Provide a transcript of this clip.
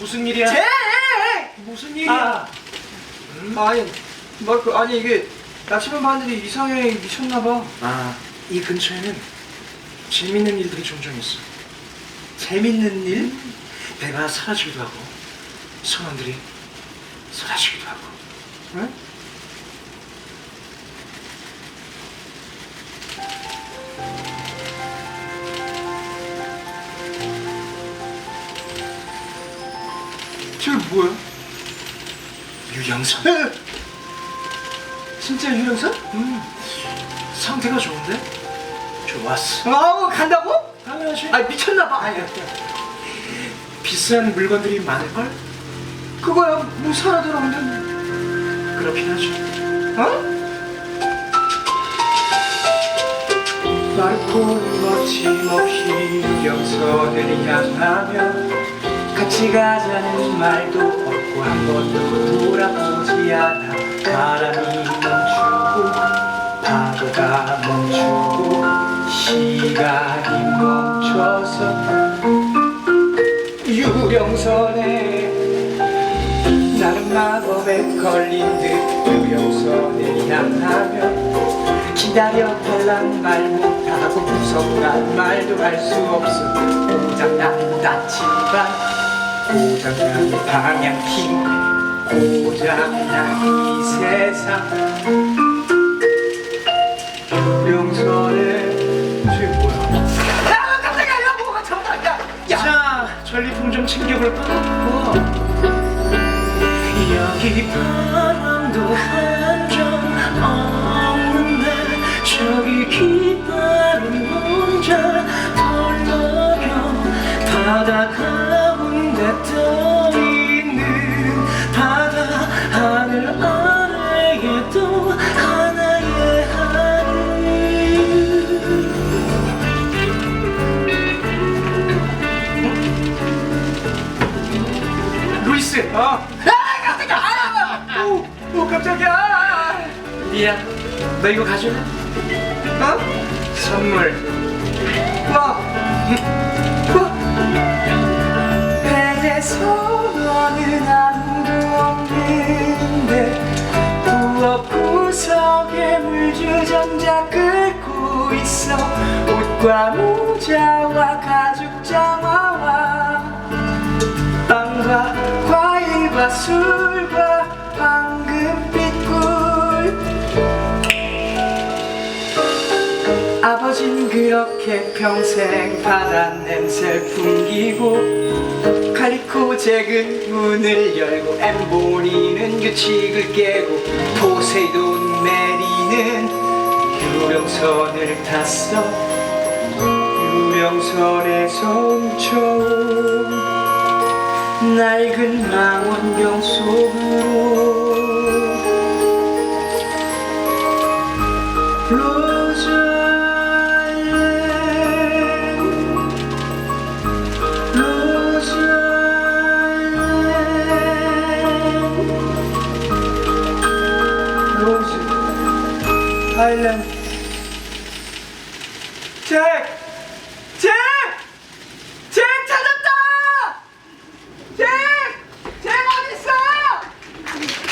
무슨 일이야? 제! 무슨 일이야? 아, 아니, 뭐, 그, 아니, 이게, 낚시반 반들이 이상해 미쳤나봐. 아, 이 근처에는 재밌는 일들이 종종 있어. 재밌는 일? 배가 사라지기도 하고, 선원들이 사라지기도 하고. 응? 저게 뭐야? 유양선. 에! 진짜 유령선? 음, 상태가 좋은데? 좋았어. 아우, 간다고? 당연하지. 아, 미쳤나봐. 아니, 비싼 물건들이 많을걸? 그거야, 뭐 살아 돌아오면. 그렇긴 하지. 어? 많고 거침없이 유령선을 향하며 같이 가자는 말도 없고 한 번도 돌아보지 않아. 바람이 멈추고 파도가 멈추고 시간이 멈춰서 유령선에 나는 마법에 걸린 듯 유령선을 향하며 기다려 달란 말 못하고 무섭단 말도 할 수 없어 고장난 나침반 고장난 방향키 고장난 이 세상 저게 뭐야 야 깜짝이야 야 뭐가 잠깐만 야 자, 전리품 좀 챙겨볼까? 뭐? 여기 바람도 한점 없는데 저기 깃발은 혼자 덜렁여 바다 가 루이스 어. 아 깜짝이야. 아, 오, 오 깜짝이야. 미안. 너 이거 가져가 어? 선물. 와, 와. 배에서 너는 아무도 없는데 부엌 구석에 물주전자 끓고 있어. 옷과 모자와 가죽 장화 아버진 그렇게 평생 바다 냄새 풍기고 카리코 잭은 문을 열고 엠보니는 규칙을 깨고 포세이돈 메리는 유령선을 탔어. 유령선에서 훔쳐온 낡은 망원경 속으로 로즈 아일랜드